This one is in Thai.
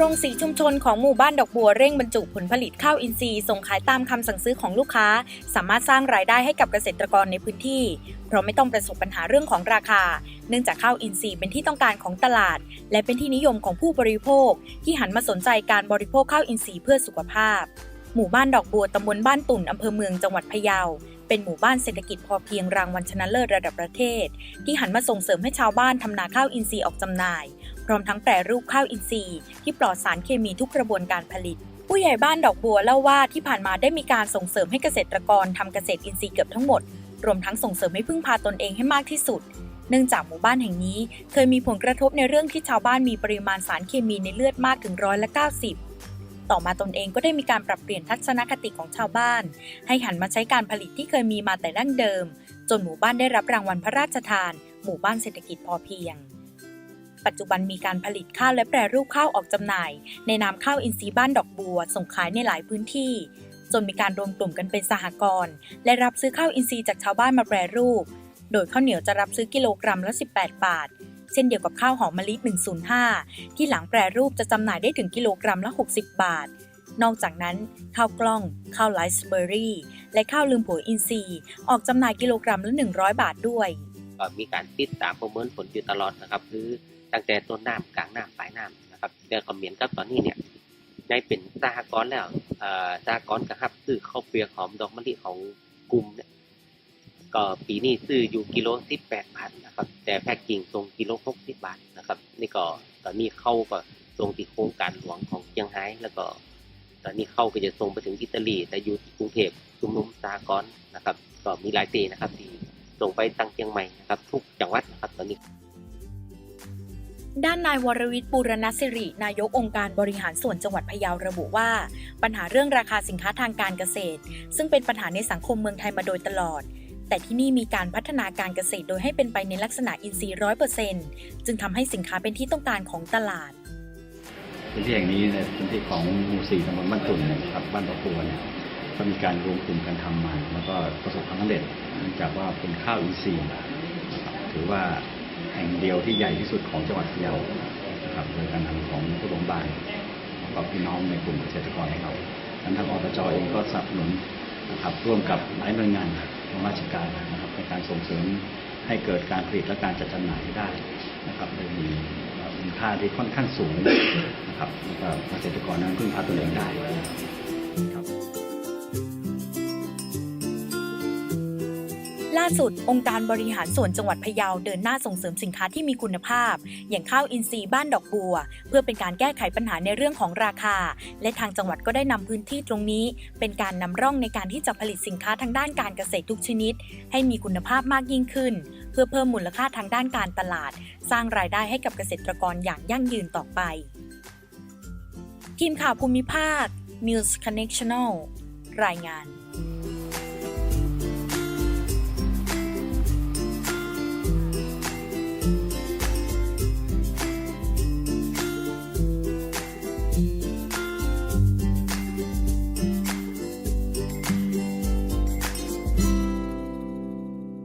รงสีชุมชนของหมู่บ้านดอกบัวเร่งบรรจุผลผลิตข้าวอินทรีย์ส่งขายตามคำสั่งซื้อของลูกค้า สามารถสร้างรายได้ให้กับเกษตรกรในพื้นที่ เพราะไม่ต้องประสบปัญหาเรื่องของราคา เนื่องจากข้าวอินทรีย์เป็นที่ต้องการของตลาด และเป็นที่นิยมของผู้บริโภค ที่หันมาสนใจการบริโภคข้าวอินทรีย์เพื่อสุขภาพ หมู่บ้านดอกบัวตำบลบ้านตุ่นอำเภอเมืองจังหวัดพะเยาเป็นหมู่บ้านเศรษฐกิจพอเพียงรางวัลชนะเลิศระดับประเทศ ที่หันมาส่งเสริมให้ชาวบ้านทำนาข้าวอินทรีย์ออกจำหน่าย พร้อมทั้งแปรรูปข้าวอินทรีย์ ที่ปลอดสารเคมีทุกกระบวนการผลิต ผู้ใหญ่บ้านดอกบัวเล่าว่าที่ผ่านมาได้มีการส่งเสริมให้เกษตรกรทำเกษตรอินทรีย์เกือบทั้งหมด รวมทั้งส่งเสริมให้พึ่งพาตนเองให้มากที่สุด เนื่องจากหมู่บ้านแห่งนี้ เคยมีผลกระทบในเรื่องที่ชาวบ้านมีปริมาณสารเคมีในเลือดมากถึงร้อยละ90ต่อมาตนเองก็ได้มีการปรับเปลี่ยนทัศนคติของชาวบ้าน ให้หันมาใช้การผลิตที่เคยมีมาแต่ดั้งเดิม จนหมู่บ้านได้รับรางวัลพระราชทาน หมู่บ้านเศรษฐกิจพอเพียง ปัจจุบันมีการผลิตข้าวและแปรรูปข้าวออกจำหน่าย ในนามข้าวอินทรีย์บ้านดอกบัว ส่งขายในหลายพื้นที่ จนมีการรวมกลุ่มกันเป็นสหกรณ์และรับซื้อข้าวอินทรีย์จากชาวบ้านมาแปรรูป โดยข้าวเหนียวจะรับซื้อกิโลกรัมละ 18 บาท เช่นเดียวกับข้าวหอมมะลิ 105 ที่หลังแปรรูปจะจำหน่ายได้ถึงกิโลกรัมละ 60 บาทนอกจากนั้น ข้าวกล้อง ข้าวไรซ์เบอร์รี่ และข้าวลืมผัวอินทรีย์ ออกจำหน่ายกิโลกรัมละ 100 บาทด้วย มีการติดตามประเมินผลอยู่ตลอดนะครับ คือ ตั้งแต่ต้นน้ำกลางน้ำปลายน้ำนะครับเดี๋ยวก็เหมียนกับตอนนี้เนี่ยได้เป็นสหกรณ์แล้วเอ่อสหกรณ์กระหับซื้อข้าวเปลือกหอมดอกมะลิของกลุ่มเนี่ยก็ปีนี้ซื้ออยู่กิโลสิบแปดบาทนะครับ แต่แพ็กกิ่งส่งกิโลหกสิบบาทนะครับ นี่ก็ตอนนี้เข้าก็ส่งที่โครงการหลวงของเชียงไฮ้แล้วก็ ตอนนี้เข้าก็จะส่งไปถึงอิตาลี แต่อยู่ที่กรุงเทพชุมนุมสหกรณ์นะครับ ก็มีหลายเตนะครับที่ส่งไปตังเชียงใหม่นะครับ ทุกจังหวัดนะครับตอนนี้ ด้านนายวรวิทย์ปูรณสิริ นายกองค์การบริหารส่วนจังหวัดพะเยาระบุว่า ปัญหาเรื่องราคาสินค้าทางการเกษตร ซึ่งเป็นปัญหาในสังคมเมืองไทยมาโดยตลอด แต่ที่นี่มีการพัฒนาการเกษตรโดยให้เป็นไปในลักษณะอินทรีย์ร้อยเปอร์เซ็นต์จึงทำให้สินค้าเป็นที่ต้องการของตลาดพื้นที่แห่งนี้เนี่ยพื้นที่ของหมู่สี่ตำบลบ้านตุ่นนี่ยครับบ้านดอกบัวเนี่ยก็มีการรวมกลุ่มกันทำมา แล้วก็ประสบความสำเร็จเนื่องจากว่าเป็นข้าวอินทรีย์นะถือว่า แห่งเดียวที่ใหญ่ที่สุดของจังหวัดพะเยานะครับโดยการทำของผู้ลวงบานแล้วก็พี่น้องในกลุ่มเกษตรกรให้เราทั้งทางอบจเองก็สนับสนุนนะครับร่วมกับหลายหน่วยงานของราชการนะครับในการส่งเสริมให้เกิดการผลิตและการจัดจำหน่ายให้ได้นะครับโดยมีคุณค่าที่ค่อนข้างสูงนะครับแล้วก็เกษตรกรนั้นพึ่งพาตนเองได้ครับ สุด องค์การบริหารส่วนจังหวัดพะเยาเดินหน้าส่งเสริมสินค้าที่มีคุณภาพ อย่างข้าวอินทรีย์บ้านดอกบัว เพื่อเป็นการแก้ไขปัญหาในเรื่องของราคา และทางจังหวัดก็ได้นำพื้นที่ตรงนี้ เป็นการนำร่องในการที่จะผลิตสินค้าทางด้านการเกษตรทุกชนิด ให้มีคุณภาพมากยิ่งขึ้น เพื่อเพิ่มมูลค่าทางด้านการตลาด สร้างรายได้ให้กับเกษตรกรอย่างยั่งยืนต่อไปทีมข่าวภูมิภาค News Connectional รายงาน